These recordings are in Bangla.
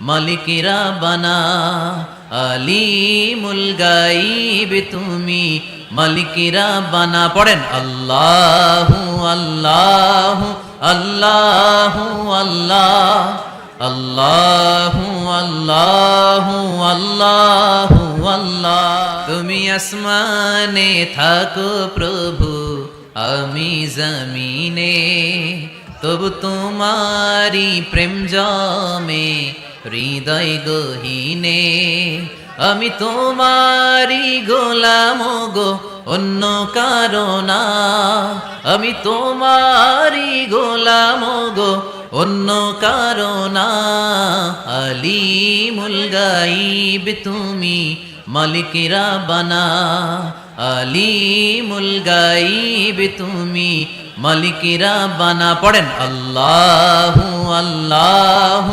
মালিকেরা বানা, আলিমুল গাইব তুমি। মালিকেরা বানা, পড়েন, আল্লাহু আল্লাহু আল্লাহু, আল্লাহ। আল্লাহু আল্লাহু আল্লাহু, আল্লাহ। তুমি আসমানে থাকো প্রভু, আমি জমিনে। তবু তোমারি প্রেম জমে হৃদয় গহীনে, আমি তোমারি গোলাম গো, অন্য কারণা আমি তোমারি গোলাম গো, অন্য কারণা আলিমুল গাইব তুমি মালিকেরা বানা আলিমুল গাইব তুমি মালিকেরা বানা পড়েন আল্লাহু আল্লাহু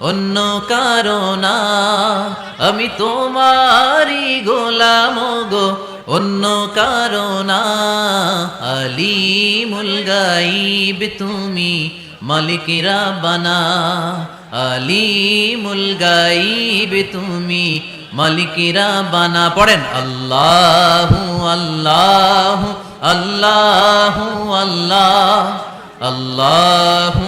অন্য কারণা আমি তোমারি গোলাম গো, অন্য কারণা আলিমুল গাইব তুমি মালিকেরা বানা। আলিমুল গাইব তুমি মালিকেরা বানা। পড়েন, আল্লাহু আল্লাহু আল্লাহু আল্লাহ, আল্লাহু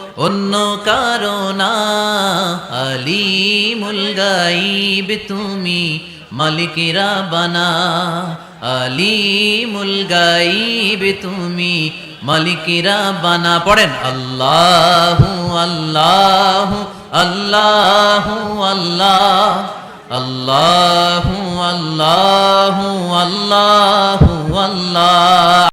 অন্য কারণা আলিমুল গাইব তুমি মালিকেরা বানা। আলিমুল গাইব তুমি মালিকেরা বানা। পড়েন, আল্লাহু আল্লাহু আল্লাহু আল্লাহ। আল্লাহু আল্লাহু আল্লাহু আল্লাহ।